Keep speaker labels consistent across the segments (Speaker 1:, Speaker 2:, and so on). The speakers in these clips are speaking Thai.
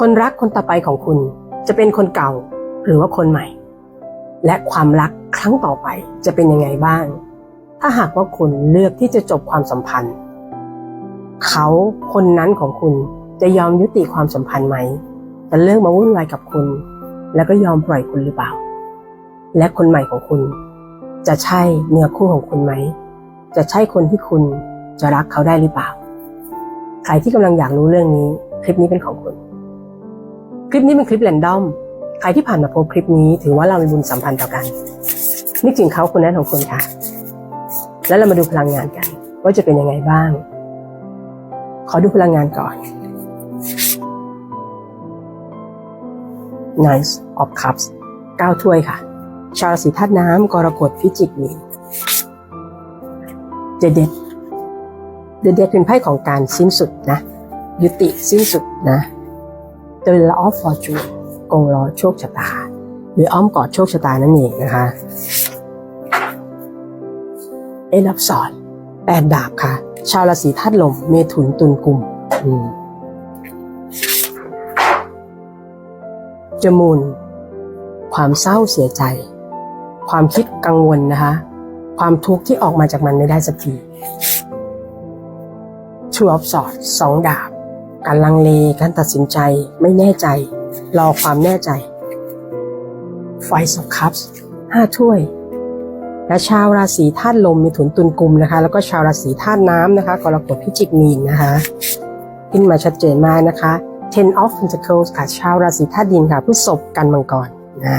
Speaker 1: คนรักคนต่อไปของคุณจะเป็นคนเก่าหรือว่าคนใหม่ และความรักครั้งต่อไปจะเป็นยังไงบ้าง ถ้าหากว่าคุณเลือกที่จะจบความสัมพันธ์ เขาคนนั้นของคุณจะยอมยุติความสัมพันธ์ไหมจะเลิกมาวุ่นวายกับคุณ แล้วก็ยอมปล่อยคุณหรือเปล่า และคนใหม่ของคุณ จะใช่เนื้อคู่ของคุณไหม จะใช่คนที่คุณจะรักเขาได้หรือเปล่า ใครที่กำลังอยากรู้เรื่องนี้ คลิปนี้เป็นของคุณ ลิปนี้เป็นคลิปแรนดอม ใครที่ผ่านมาพบคลิปนี้ถือว่าเรามีบุญสัมพันธ์ต่อกันนึกถึงเขาคนนั้นของคุณค่ะ แล้วเรามาดูพลังงานกัน ว่าจะเป็นยังไงบ้าง ขอดูพลังงานก่อน Nice of Cups เก้าถ้วยค่ะ ชาวราศีธาตุน้ำกรกฎพิจิกมีเดเด็ดเดเด็ดเป็นไพ่ของการสิ้นสุดนะ ยุติสิ้นสุดนะ The Law of Fortune กงล้อโชคชะตา หรืออ้อมกอดโชคชะตานั่นเองนะคะเอ็นอับสอนแปดดาบค่ะ ชาวราศีธาตุลม เมถุนตุลกุมมจมูนความเศร้าเสียใจ ความคิดกังวลนะคะ ความทุกข์ที่ออกมาจากมันไม่ได้สักที Two of Swords สองดาบ การลังเลการตัดสินใจไม่แน่ใจ รอความแน่ใจ Five of Cups ห้าถ้วย และชาวราศีธาตุลมมีถุนตุลกุมนะคะ แล้วก็ชาวราศีธาตุน้ำนะคะกรกฎพิจิกมีนนะคะขึ้นมาชัดเจนมากนะคะ Ten of Pentacles ค่ะชาวราศีธาตุดินค่ะพฤษภกันมังกรนะ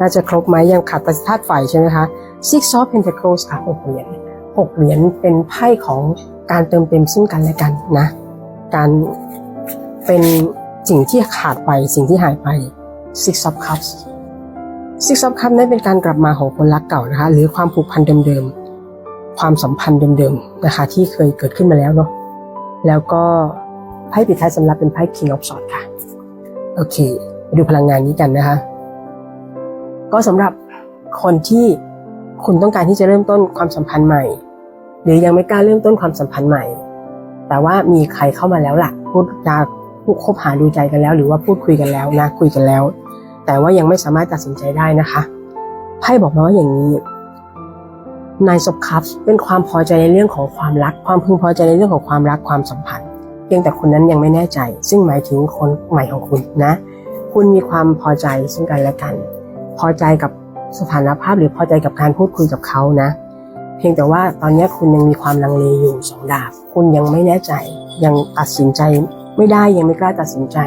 Speaker 1: น่าจะครบไหมยังขาดประธาตุไฟใช่ไหมคะ Six of Pentacles ค่ะหกเหรียญหกเหรียญเป็นไพ่ของการเติมเต็มซึ่งกันและกันนะ การเป็นสิ่งที่ขาดไปสิ่งที่หายไป Six of Cups Six of Cups นั้นเป็นการกลับมาของคนรักเก่านะคะ หรือความผูกพันเดิมๆ ความสัมพันธ์เดิมๆนะคะ ที่เคยเกิดขึ้นมาแล้วเนาะแล้วก็ไพ่ปิดท้ายสำหรับเป็นไพ่ King of Swords ค่ะ โอเคไปดูพลังงานนี้กันนะคะ ก็สำหรับคนที่คุณต้องการที่จะเริ่มต้นความสัมพันธ์ใหม่ หรือยังไม่กล้าเริ่มต้นความสัมพันธ์ใหม่ แต่ว่ามีใครเข้ามาแล้วล่ะพูดจาพูดคบหาดูใจกันแล้ว หรือว่าพูดคุยกันแล้วนะคุยกันแล้ว แต่ว่ายังไม่สามารถตัดสินใจได้นะคะไพ่บอกมาว่าอย่างนี้นายศพคัพเป็นความพอใจในเรื่องของความรัก ความพึงพอใจในเรื่องของความรักความสัมพันธ์ เพียงแต่คนนั้นยังไม่แน่ใจ ซึ่งหมายถึงคนใหม่ของคุณนะ คุณมีความพอใจซึ่งกันและกัน พอใจกับสถานภาพหรือพอใจกับการพูดคุยกับเขานะ เพียงแต่ว่าตอนนี้คุณยังมีความลังเลอยู่สองดาบ คุณยังไม่แน่ใจ ยังตัดสินใจไม่ได้ยังไม่กล้าตัดสินใจ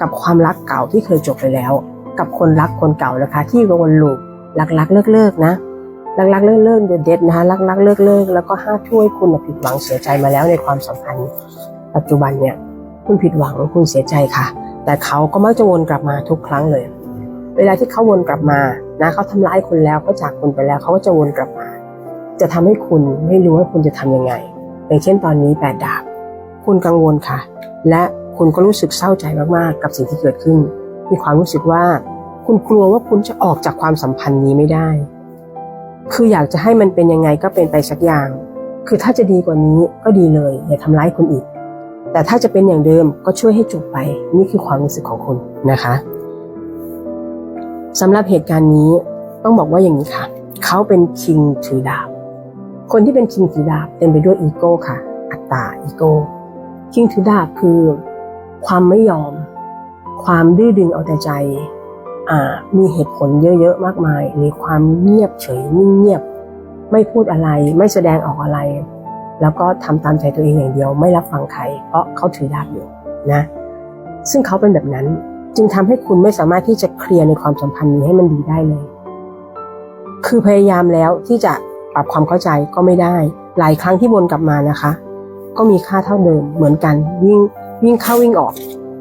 Speaker 1: กับความรักเก่าที่เคยจบไปแล้ว กับคนรักคนเก่านะคะที่วนลูปรักรักเลิกเลิกๆนะรักรักเลิกเลิกเด็ดเด็ดนะคะรักรักเลิกเลิกแล้วก็ห้าถ้วยคุณผิดหวังเสียใจมาแล้วในความสัมพันธ์ปัจจุบันเนี่ยคุณผิดหวังคุณเสียใจค่ะ แต่เขาก็มักจะวนกลับมาทุกครั้งเลย เวลาที่เขาวนกลับมานะเขาทำร้ายคุณแล้วเขาจากคุณไปแล้วเขาก็จะวนกลับมา จะทำให้คุณไม่รู้ว่าคุณจะทำยังไง อย่างเช่นตอนนี้แปดดาบ คุณกังวลค่ะ และคุณก็รู้สึกเศร้าใจมากๆ กับสิ่งที่เกิดขึ้น มีความรู้สึกว่า คุณกลัวว่าคุณจะออกจากความสัมพันธ์นี้ไม่ได้ คืออยากจะให้มันเป็นยังไงก็เป็นไปสักอย่าง คือถ้าจะดีกว่านี้ก็ดีเลย อย่าทำร้ายคนอีก แต่ถ้าจะเป็นอย่างเดิมก็ช่วยให้จบไป นี่คือความรู้สึกของคุณนะคะสำหรับเหตุการณ์นี้ต้องบอกว่าอย่างนี้ค่ะ เขาเป็นคิงถือดาบ คนที่เป็นคิงถือดาบเต็มไปด้วยอีโก้ค่ะ อัตตาอีโก้คิงถือดาบคือ ความไม่ยอม ความดื้อดึงเอาแต่ใจมีเหตุผลเยอะๆมากมายหรือความเงียบเฉยนิ่งเงียบ ไม่พูดอะไรไม่แสดงออกอะไร แล้วก็ทำตามใจตัวเองอย่างเดียว ไม่รับฟังใคร เพราะเขาถือดาบอยู่นะ ซึ่งเขาเป็นแบบนั้นจึงทำให้คุณไม่สามารถที่จะเคลียร์ในความสัมพันธ์นี้ให้มันดีได้เลย คือพยายามแล้วที่จะ ปรับความเข้าใจก็ไม่ได้ หลายครั้งที่วนกลับมานะคะ ก็มีค่าเท่าเดิมเหมือนกันวิ่งวิ่งเข้าวิ่งออก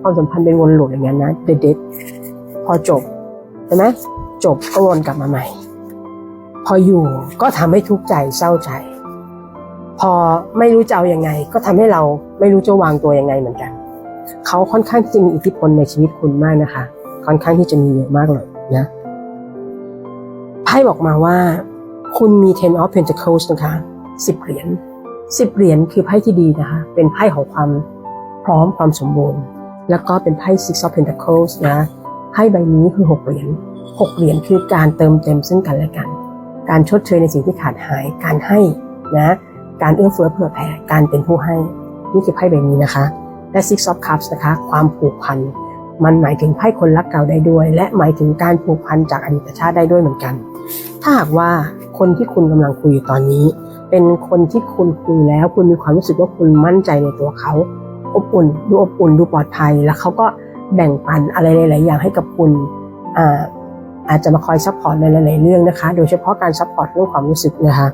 Speaker 1: ความสัมพันธ์เป็นวนลูปอย่างนั้นนะเด็ดๆพอจบใช่ไหมจบก็วนกลับมาใหม่ พออยู่ก็ทำให้ทุกข์ใจเศร้าใจ พอไม่รู้จะเอาอยัางไง ก็ทำให้เราไม่รู้จะวางตัวยังไงเหมือนกัน เขาค่อนข้างที่จะมีอิทธิพลในชีวิตคุณมากนะคะ ค่อนข้างที่จะมีเยอะมากเลยนะไพ่บอกมาว่า คุณมี ten of pentacles นะคะสิบเหรียญสิบเหรียญคือไพ่ที่ดีนะคะ เป็นไพ่ของความพร้อมความสมบูรณ์ แล้วก็เป็นไพ่ Six of Pentacles นะไพ่ใบนี้คือ6เหรียญ6เหรียญคือการเติมเต็มซึ่งกันและกัน การชดเชยในสิ่งที่ขาดหาย การให้นะการเอื้อเฟื้อเผื่อแผ่การเป็นผู้ให้ นี่คือไพ่ใบนี้นะคะ และ Six of Cups นะคะ ความผูกพัน มันหมายถึงไพ่คนรักเก่าได้ด้วย และหมายถึงการผูกพันจากอดีตชาติได้ด้วยเหมือนกัน ถ้าหากว่าคนที่คุณกำลังคุยอยู่ตอนนี้ เป็นคนที่คุณคุยแล้ว คุณมีความรู้สึกว่าคุณมั่นใจในตัวเขา อบอุ่นดูอบอุ่นดูปลอดภัย แล้วเขาก็แบ่งปันอะไรหลาย ๆ อย่างให้กับคุณอ่าอาจจะมาคอยซัพพอร์ตในหลาย ๆ เรื่องนะคะ โดยเฉพาะการซัพพอร์ตเรื่องความรู้สึกนะคะ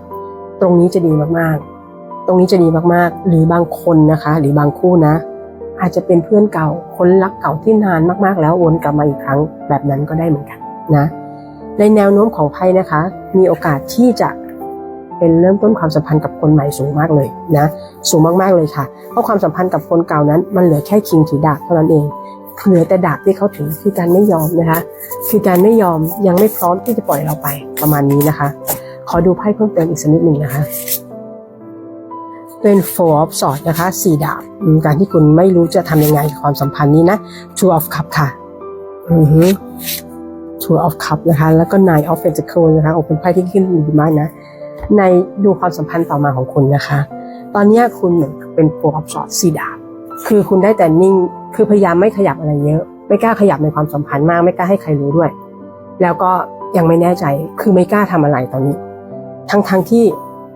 Speaker 1: ตรงนี้จะดีมาก ๆ ตรงนี้จะดีมาก ๆ หรือบางคนนะคะ หรือบางคู่นะ อาจจะเป็นเพื่อนเก่าคนรักเก่าที่นานมากๆ แล้ววนกลับมาอีกครั้งแบบนั้นก็ได้เหมือนกันนะในแนวโน้มของไพ่นะคะ มีโอกาสที่จะเป็นเริ่มต้นความสัมพันธ์กับคนใหม่สูงมากเลยนะสูงมากๆเลยค่ะ เพราะความสัมพันธ์กับคนเก่านั้น มันเหลือแค่คิงถือดาบเท่านั้นเองเหลือแต่ดาบที่เขาถือคือการไม่ยอมนะคะ คือการไม่ยอมยังไม่พร้อมที่จะปล่อยเราไปประมาณนี้นะคะ ขอดูไพ่เพิ่มเติมอีกสักนิดหนึ่งนะคะ เป็น four of swords นะคะสี่ดาบการที่คุณไม่รู้จะทำยังไงกับความสัมพันธ์นี้นะ two of cup ค่ะ อือฮึ two of cup นะคะ แล้วก็ nine of pentacles นะคะโอ้เป็นไพ่ที่ขึ้นดีมากนะ ในดูความสัมพันธ์ต่อมาของคุณนะคะ ตอนนี้คุณเหมือนเป็น four of swords สี่ดาบ คือคุณได้แต่นิ่ง คือพยายามไม่ขยับอะไรเยอะ ไม่กล้าขยับในความสัมพันธ์มาก ไม่กล้าให้ใครรู้ด้วย แล้วก็ยังไม่แน่ใจ คือไม่กล้าทำอะไรตอนนี้ ทั้งทั้งๆที่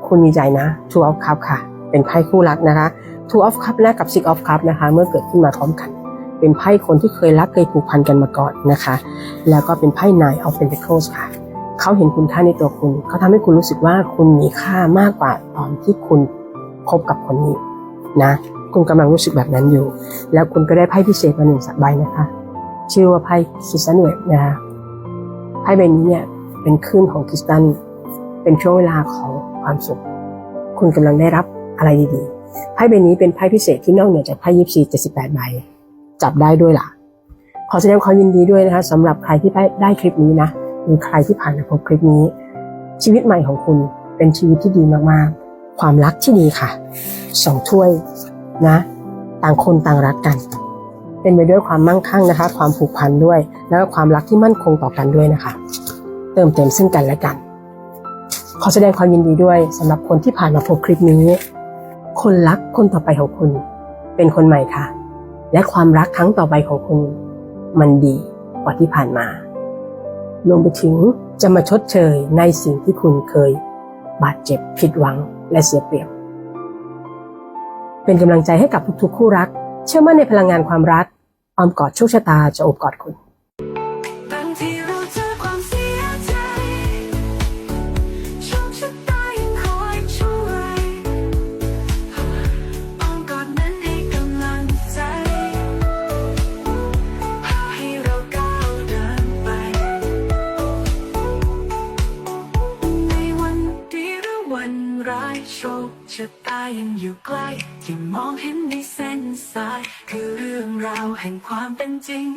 Speaker 1: คุณมีใจนะ two of cup ค่ะ เป็นไพ่คู่รักนะคะ two of cup แลกกับ six of cup นะคะ เมื่อเกิดขึ้นมาพร้อมกันเป็นไพ่คนที่เคยรักเคยผูกพันกันมาก่อนนะคะ แล้วก็เป็นไพ่ nine of pentacles ค่ะ เขาเห็นคุณค่าในตัวคุณ เขาทำให้คุณรู้สึกว่าคุณมีค่ามากกว่าตอนที่คุณคบกับคนนี้นะ คุณกำลังรู้สึกแบบนั้นอยู่ แล้วคุณก็ได้ไพ่พิเศษมาหนึ่งสักใบนะคะ ชื่อว่าไพ่คริสตันเวทนะคะ ไพ่ใบนี้เนี่ยเป็นคลื่นของคริสตัน เป็นช่วงเวลาของความสุข คุณกำลังได้รับ อะไรดีๆไพ่ใบนี้เป็นไพ่พิเศษที่นอกเหนือจากไพ่ยิปซีเจ็ดสิบแปดใบจับได้ด้วยล่ะ ขอแสดงความยินดีด้วยนะคะสำหรับใครที่ได้คลิปนี้นะหรือใครที่ผ่านมาพบคลิปนี้ ชีวิตใหม่ของคุณเป็นชีวิตที่ดีมากๆ ความรักที่ดีค่ะสองถ้วยนะ ต่างคนต่างรักกัน เป็นไปด้วยความมั่งคั่งนะคะ ความผูกพันด้วย แล้วก็ความรักที่มั่นคงต่อกันด้วยนะคะ เติมเต็มซึ่งกันและกัน ขอแสดงความยินดีด้วยสำหรับคนที่ผ่านมาพบคลิปนี้ คนรักคนต่อไปของคุณ เป็นคนใหม่ค่ะ และความรักครั้งต่อไปของคุณ มันดีกว่าที่ผ่านมารวมไปถึงจะมาชดเชยในสิ่งที่คุณเคย บาดเจ็บผิดหวังและเสียเปรียบ เป็นกำลังใจให้กับทุกๆ คู่รัก เชื่อมั่นในพลังงานความรักออมกอดโชคชะตาจะอบกอดคุณ
Speaker 2: ชะตายังอยู่ใกล้ที่มองเห็นในเส้นสาย คือเรื่องราวแห่งความเป็นจริง